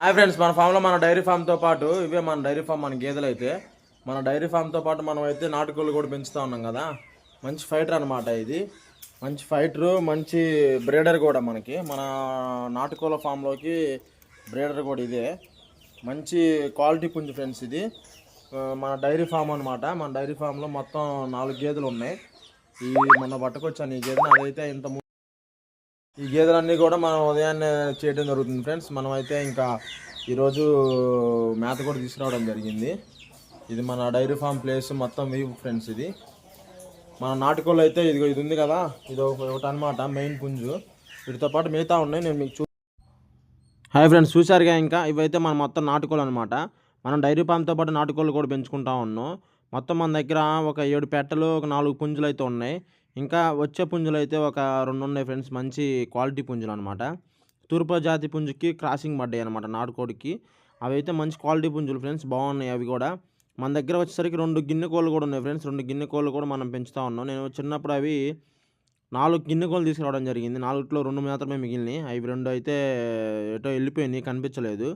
Hi friends మన ఫామ్లో మన డైరీ ఫామ్తో పాటు ఇవే మన డైరీ ఫామ్ మన గేదెలు అయితే మన డైరీ ఫామ్తో పాటు మనం అయితే నాటుకోళ్ళు కూడా పెంచుతూ ఉన్నాం కదా. మంచి ఫైటర్ అనమాట ఇది. మంచి ఫైటరు మంచి బ్రీడర్ కూడా మనకి. మన నాటుకోళ్ళ ఫామ్లోకి బ్రీడర్ కూడా ఇదే. మంచి క్వాలిటీ పుంజు ఫ్రెండ్స్ ఇది. మన డైరీ ఫామ్ అనమాట మన డైరీ ఫామ్లో మొత్తం నాలుగు గేదెలు ఉన్నాయి. ఈ మొన్న పట్టుకొచ్చాను ఈ గేదెని. అదైతే ఇంత ఈ గేదెలన్నీ కూడా మనం ఉదయాన్నే చేయడం జరుగుతుంది ఫ్రెండ్స్. మనమైతే ఇంకా ఈరోజు మేత కూడా తీసుకురావడం జరిగింది. ఇది మన డైరీ ఫామ్ ప్లేస్ మొత్తం వ్యూ ఫ్రెండ్స్ ఇది. మన నాటుకోళ్ళు అయితే ఇది ఇది ఉంది కదా ఇది ఒక- ఒకటి అనమాట మెయిన్ పుంజు. వీటితో పాటు మిగతా ఉన్నాయి నేను మీకు చూ హాయ్ ఫ్రెండ్స్ చూశారుగా ఇంకా? ఇవైతే మనం మొత్తం నాటుకోళ్ళు అనమాట మనం డైరీ ఫామ్తో పాటు నాటుకోళ్ళు కూడా పెంచుకుంటా ఉన్నాం. మొత్తం మన దగ్గర ఒక ఏడు పెట్టలు ఒక నాలుగు పుంజులు అయితే ఉన్నాయి. ఇంకా వచ్చే పుంజులు అయితే ఒక రెండు ఉన్నాయి ఫ్రెండ్స్ మంచి క్వాలిటీ పుంజులు అనమాట తూర్పు జాతి పుంజుకి క్రాసింగ్ పడ్డాయి అనమాట నాటుకోడికి. అవి అయితే మంచి క్వాలిటీ పుంజులు ఫ్రెండ్స్ బాగున్నాయి అవి కూడా. మన దగ్గర వచ్చేసరికి రెండు గిన్నె కోళ్ళు కూడా ఉన్నాయి ఫ్రెండ్స్ రెండు గిన్నె కోళ్ళు కూడా మనం పెంచుతూ ఉన్నాం. నేను చిన్నప్పుడు అవి నాలుగు గిన్నె కోళ్ళు తీసుకురావడం జరిగింది. నాలుగులో రెండు మాత్రమే మిగిలినాయి. అవి రెండు అయితే ఎటో వెళ్ళిపోయినాయి కనిపించలేదు.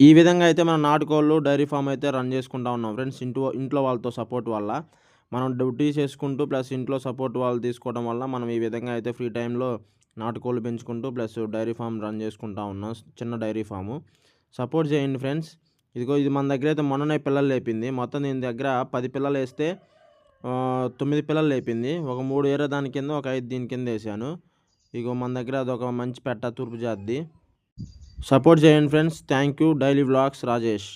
ఈ విధంగా అయితే మనం నాటుకోళ్ళు డైరీ ఫామ్ అయితే రన్ చేసుకుంటా ఉన్నాం ఫ్రెండ్స్ ఇంట్లో ఇంట్లో వాళ్ళతో సపోర్ట్ వల్ల. మనం డ్యూటీ చేసుకుంటూ ప్లస్ ఇంట్లో సపోర్ట్ వాళ్ళు తీసుకోవడం వల్ల మనం ఈ విధంగా అయితే ఫ్రీ టైంలో నాటుకోళ్ళు పెంచుకుంటూ ప్లస్ డైరీ ఫామ్ రన్ చేసుకుంటా ఉన్నాం. చిన్న డైరీ ఫాము. సపోర్ట్ చేయండి ఫ్రెండ్స్. ఇదిగో ఇది మన దగ్గర అయితే మొన్ననే పిల్లలు లేపింది. మొత్తం దీని దగ్గర పది పిల్లలు వేస్తే తొమ్మిది పిల్లలు లేపింది. ఒక మూడు ఏరే దాని కింద ఒక ఐదు దీని కింద వేసాను. ఇగో మన దగ్గర అదొక మంచి పెట్ట తూర్పు జాతి సపోర్ట్ చేయండి friends. Thank you. Daily vlogs Rajesh.